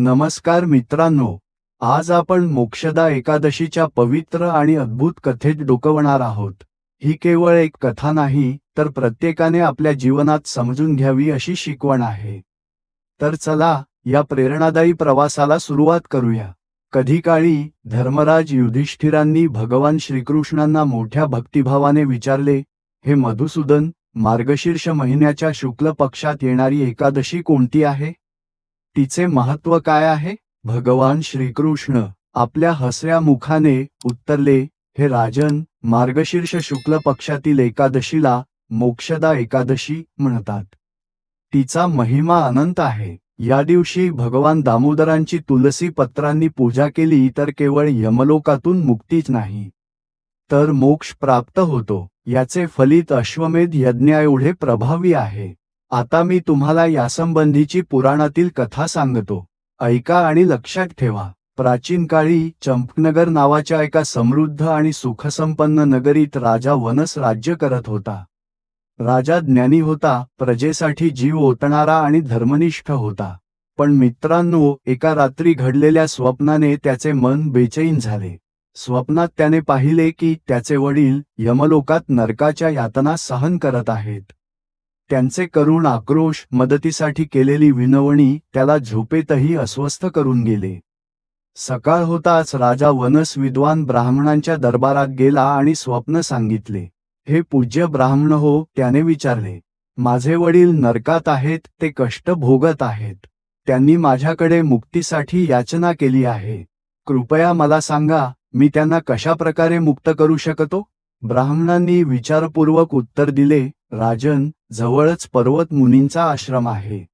नमस्कार मित्रांनो आज आपण मोक्षदा एकादशीच्या पवित्र आणि अद्भुत कथेत डोकवणार आहोत. ही केवळ एक कथा नाही तर प्रत्येकाने आपल्या जीवनात समजून घ्यावी अशी शिकवण आहे. तर चला या प्रेरणादायी प्रवासाला सुरुवात करूया. कधी काळी धर्मराज युधिष्ठिरांनी भगवान श्रीकृष्णांना मोठ्या भक्तिभावाने विचारले हे मधुसूदन मार्गशीर्ष महिन्याच्या शुक्ल पक्षात येणारी एकादशी कोणती आहे? तिचे महत्त्व काय आहे? भगवान श्रीकृष्ण आपल्या हसऱ्या मुखाने उत्तरले हे राजन मार्गशीर्ष शुक्ल पक्षातील एकादशीला मोक्षदा एकादशी म्हणतात. तिचा महिमा अनंत आहे. या दिवशी भगवान दामोदरांची तुलसी पत्रांनी पूजा केली तर केवळ यमलोकातून मुक्तीच नाही. तर मोक्ष प्राप्त होतो. याचे फलित अश्वमेध यज्ञाएवढे प्रभावी आहे. आता मी तुम्हाला यासंबंधीची पुराणातील कथा सांगतो. ऐका आणि लक्षात ठेवा. प्राचीन काळी चंपनगर नावाच्या एका समृद्ध आणि सुखसंपन्न नगरीत राजा वनस राज्य करत होता. राजा ज्ञानी होता प्रजेसाठी जीव ओतणारा आणि धर्मनिष्ठ होता. पण मित्रांनो एका रात्री घडलेल्या स्वप्नाने त्याचे मन बेचैन झाले. स्वप्नात त्याने पाहिले की त्याचे वडील यमलोकात नरकाच्या यातना सहन करत आहेत. त्यांचे करुण आक्रोश मदतीसाठी केलेली विनवणी त्याला झोपेतही अस्वस्थ करून गेले. सकाळ होताच राजा वनस विद्वान ब्राह्मणांच्या दरबारात गेला आणि स्वप्न सांगितले. हे पूज्य ब्राह्मण हो त्याने विचारले माझे वडील नरकात आहेत ते कष्ट भोगत आहेत. त्यांनी माझ्याकडे मुक्तीसाठी याचना केली आहे. कृपया मला सांगा मी त्यांना कशा प्रकारे मुक्त करू शकतो? ब्राह्मणांनी विचारपूर्वक उत्तर दिले राजन जवळच पर्वत मुनींचा आश्रम आहे.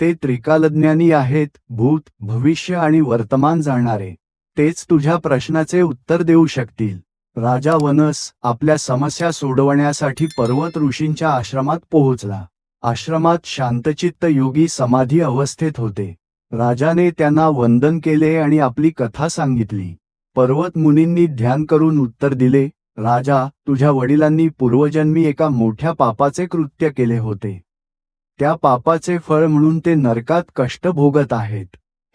ते त्रिकालज्ञानी आहेत भूत भविष्य आणि वर्तमान जाणणारे तेच तुझ्या प्रश्नाचे उत्तर देऊ शकतील. राजा वनस आपल्या समस्या सोडवण्यासाठी पर्वत ऋषींच्या आश्रमात पोहोचला. आश्रमात शांतचित्त योगी समाधी अवस्थेत होते. राजाने त्यांना वंदन केले आणि आपली कथा सांगितली. पर्वत मुनींनी ध्यान करून उत्तर दिले राजा तुझ्या वडिलांनी पूर्वजन्मी एका मोठ्या पापाचे कृत्य केले होते. त्या पापाचे फळ म्हणून ते नरकात कष्ट भोगत आहेत.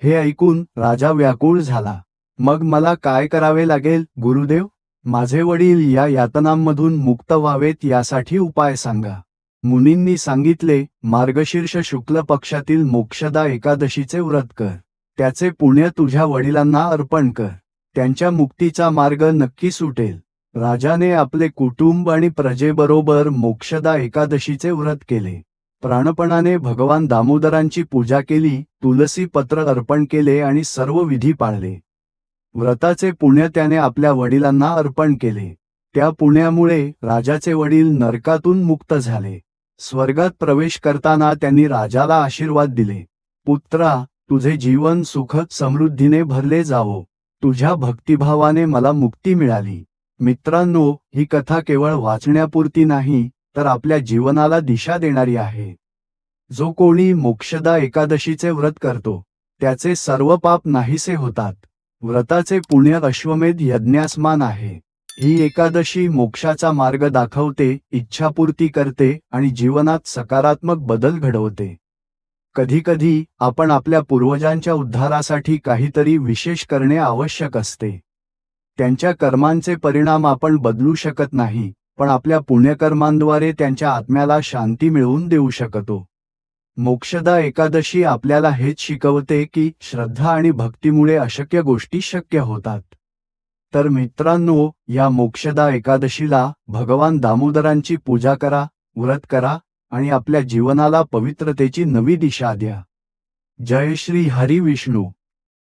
हे ऐकून राजा व्याकुळ झाला. मग मला काय करावे लागेल गुरुदेव? माझे वडील या यातनांमधून मुक्त व्हावेत यासाठी उपाय सांगा. मुनींनी सांगितले मार्गशीर्ष शुक्ल पक्षातील मोक्षदा एकादशीचे व्रत कर. त्याचे पुण्य तुझ्या वडिलांना अर्पण कर. त्यांच्या मुक्तीचा मार्ग नक्की सुटेल. राजाने आपले कुटुंब आणि प्रजेबरोबर मोक्षदा एकादशीचे व्रत केले. प्राणपणाने भगवान दामोदरांची पूजा केली तुलसी पत्र अर्पण केले आणि सर्व विधी पाळले. व्रताचे पुण्य त्याने आपल्या वडिलांना अर्पण केले. त्या पुण्यामुळे राजाचे वडील नरकातून मुक्त झाले. स्वर्गात प्रवेश करताना त्यांनी राजाला आशीर्वाद दिले. पुत्रा तुझे जीवन सुखद समृद्धीने भरले जावो. तुझ्या भक्तिभावाने मला मुक्ती मिळाली. मित्रांनो ही कथा केवळ वाचण्यापुरती नाही तर आपल्या जीवनाला दिशा देणारी आहे. जो कोणी मोक्षदा एकादशीचे व्रत करतो त्याचे सर्व पाप नाहीसे होतात. व्रताचे पुण्य अश्वमेध यज्ञासमान आहे. ही एकादशी मोक्षाचा मार्ग दाखवते इच्छापूर्ती करते आणि जीवनात सकारात्मक बदल घडवते. कधीकधी आपण आपल्या पूर्वजांच्या उद्धारासाठी काहीतरी विशेष करणे आवश्यक असते. त्यांच्या कर्मांचे परिणाम आपण बदलू शकत नाही पण आपल्या पुण्यकर्मांद्वारे त्यांच्या आत्म्याला शांती मिळवून देऊ शकतो. मोक्षदा एकादशी आपल्याला हेच शिकवते की श्रद्धा आणि भक्तीमुळे अशक्य गोष्टी शक्य होतात. तर मित्रांनो या मोक्षदा एकादशीला भगवान दामोदरांची पूजा करा व्रत करा आणि आपल्या जीवनाला पवित्रतेची नवी दिशा द्या. जय श्री हरी विष्णू.